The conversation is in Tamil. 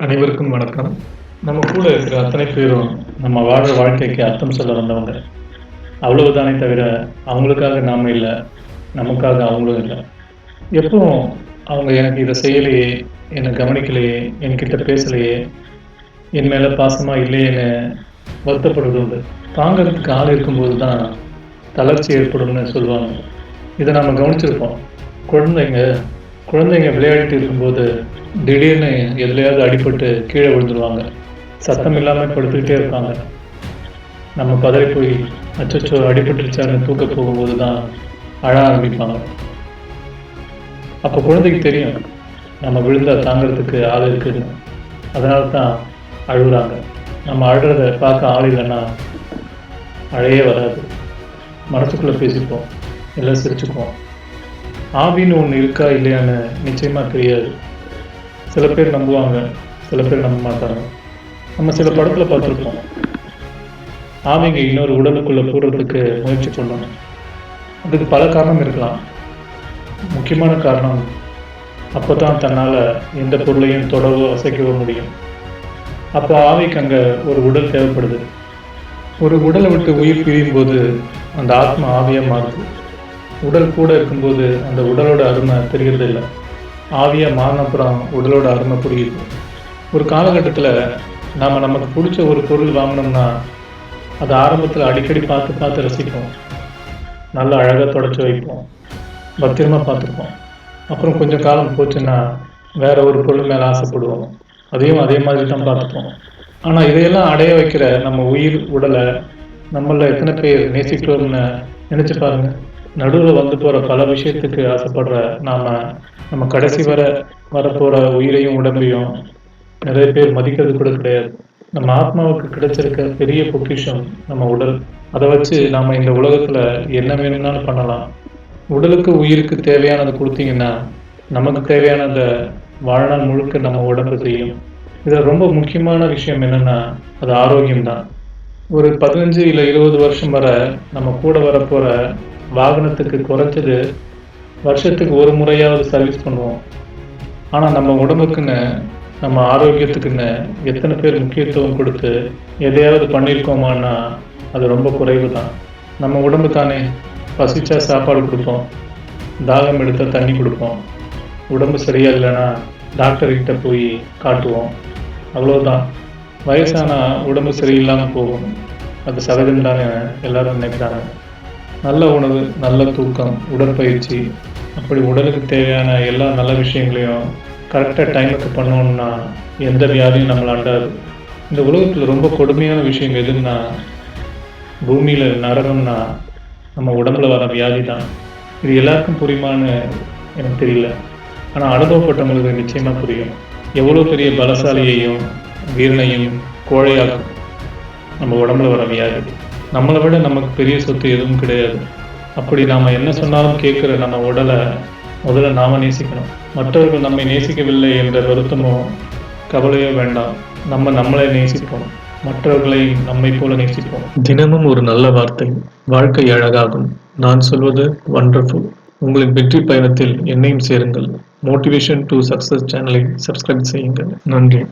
அனைவருக்கும் வணக்கம். நம்ம கூட இருக்கிற அத்தனை பேரும் நம்ம வாழ்ற வாழ்க்கைக்கு அர்த்தம் சொல்ல வந்தவங்க. அவ்வளவுதானே தவிர அவங்களுக்காக நாம இல்லை நமக்காக அவங்களும் இல்லை. எப்பவும் அவங்க எனக்கு இதை செய்யலையே என்னை கவனிக்கலையே என்கிட்ட பேசலையே என் மேல பாசமா இல்லையேன்னு வருத்தப்படுறது உண்டு. தாங்கிறதுக்கு ஆள் இருக்கும்போது தான் தளர்ச்சி ஏற்படும்னு சொல்லுவாங்க. இதை நம்ம கவனிச்சிருப்போம். குழந்தைங்க குழந்தைங்க விளையாடிட்டு இருக்கும்போது திடீர்னு எதுலையாவது அடிபட்டு கீழே விழுந்துருவாங்க. சத்தம் இல்லாமல் படுத்துக்கிட்டே இருப்பாங்க. நம்ம பதறி போய் அச்சச்சோ அடிபட்டுருச்சான்னு தூக்க போகும்போது தான் அழ ஆரம்பிப்பாங்க. அப்போ குழந்தைக்கு தெரியும் நம்ம விழுந்தா தாங்கிறதுக்கு ஆள் இருக்குதுன்னு அதனால தான் அழுகுறாங்க. நம்ம அழுறத பார்க்க ஆள் இல்லைன்னா அழையே வராது. மனசுக்குள்ளே பேசிப்போம். எல்லாம் சிரிச்சுக்குவோம். ஆவின்னு ஒன்று இருக்கா இல்லையான்னு நிச்சயமாக தெரியாது. சில பேர் நம்புவாங்க சில பேர் நம்ப மாட்டாங்க. நம்ம சில படத்தில் பார்த்துருப்போம். ஆவிங்க இன்னொரு உடலுக்குள்ளே போடுறதுக்கு முயற்சி பண்ணணும். அதுக்கு பல காரணம் இருக்கலாம். முக்கியமான காரணம் அப்போ தான் தன்னால் எந்த பொருளையும் தொடவோ அசைக்கவோ முடியும். அப்போ ஆவிக்கு அங்கே ஒரு உடல் தேவைப்படுது. ஒரு உடலை விட்டு உயிர் பிரியும் போது அந்த ஆத்மா ஆவியாக மாறுது. உடல் கூட இருக்கும்போது அந்த உடலோட அருமை தெரிகிறது இல்லை ஆவியாக மாறினப்புறம் உடலோட அருமை புரியுது. ஒரு காலகட்டத்தில் நாம் நமக்கு பிடிச்ச ஒரு பொருள் வாங்கினோம்னா அதை ஆரம்பத்தில் அடிக்கடி பார்த்து பார்த்து ரசிப்போம். நல்லா அழகாக தொடச்சி வைப்போம். பத்திரமா பார்த்துப்போம். அப்புறம் கொஞ்சம் காலம் போச்சுன்னா வேற ஒரு பொருள் மேலே ஆசைப்படுவோம். அதையும் அதே மாதிரி தான் பார்த்துப்போம். ஆனால் இதையெல்லாம் அடைய வைக்கிற நம்ம உயிர் உடலை நம்மள எத்தனை பேர் நேசிக்கிறோம்னு நினச்சி பாருங்கள் நடுவில் வந்து போகிற பல விஷயத்துக்கு ஆசைப்படுற நாம நம்ம கடைசி வர வரப்போகிற உயிரையும் உடம்பையும் நிறைய பேர் மதிக்கிறது கூட கிடையாது. நம்ம ஆத்மாவுக்கு கிடைச்சிருக்க பெரிய பொக்கிஷம் நம்ம உடல். அதை வச்சு நாம இந்த உலகத்துல என்ன வேணும்னாலும் பண்ணலாம். உடலுக்கு உயிருக்கு தேவையானதை கொடுத்தீங்கன்னா நமக்கு தேவையானதை வாழ்நாள் முழுக்க நம்ம உடம்பு செய்யும். இதில் ரொம்ப முக்கியமான விஷயம் என்னன்னா அது ஆரோக்கியம் தான் ஒரு பதினஞ்சு இல்லை இருபது வருஷம் வர நம்ம கூட வரப்போற வாகனத்துக்கு குறைஞ்சது வருஷத்துக்கு ஒரு முறையாவது சர்வீஸ் பண்ணுவோம். ஆனால் நம்ம உடம்புக்குன்னு நம்ம ஆரோக்கியத்துக்குன்னு எத்தனை பேர் முக்கியத்துவம் கொடுத்து எதையாவது பண்ணியிருக்கோமான்னா அது ரொம்ப குறைவு தான் நம்ம உடம்பு தானே பசிச்சா சாப்பாடு கொடுப்போம். தாகம் எடுத்தால் தண்ணி கொடுப்போம். உடம்பு சரியா இல்லைன்னா டாக்டர்கிட்ட போய் காட்டுவோம். அவ்வளோதான் வயசானால் உடம்பு சரியில்லாமல் போகும். அது சகஜம் தானே எல்லாரும் நினைக்கிறாங்க. நல்ல உணவு நல்ல தூக்கம் உடற்பயிற்சி அப்படி உடலுக்கு தேவையான எல்லா நல்ல விஷயங்களையும் கரெக்டாக டைமுக்கு பண்ணோம்னா எந்த வியாதியும் நம்மளை அண்டாது. இந்த உலகத்தில் ரொம்ப கொடுமையான விஷயம் எதுன்னா பூமியில் நரகம்னா நம்ம உடம்புல வர வியாதி தான் இது எல்லாருக்கும் புரியுமான்னு எனக்கு தெரியல. ஆனால் அனுபவப்பட்டவங்களுக்கு நிச்சயமாக புரியும். எவ்வளோ பெரிய பலசாலியையும் வீரனையும் கோழையாக்கும் நம்ம உடம்புல வர வியாதி. நம்மளை விட நமக்கு பெரிய சொத்து எதுவும் கிடையாது. அப்படி நாம் என்ன சொன்னாலும் கேட்குற நம்ம உடலை முதல்ல நாம் நேசிக்கணும். மற்றவர்கள் நம்மை நேசிக்கவில்லை என்ற வருத்தமோ கவலையோ வேண்டாம். நம்ம நம்மளை நேசிப்போம். மற்றவர்களை நம்மை போல நேசிப்போம். தினமும் ஒரு நல்ல வார்த்தை வாழ்க்கை அழகாகும். நான் சொல்வது வண்டர்ஃபுல் உங்களின் வெற்றி பயணத்தில் என்னையும் சேருங்கள். மோட்டிவேஷன் டு சக்சஸ் சேனலை சப்ஸ்கிரைப் செய்யுங்கள். நன்றி.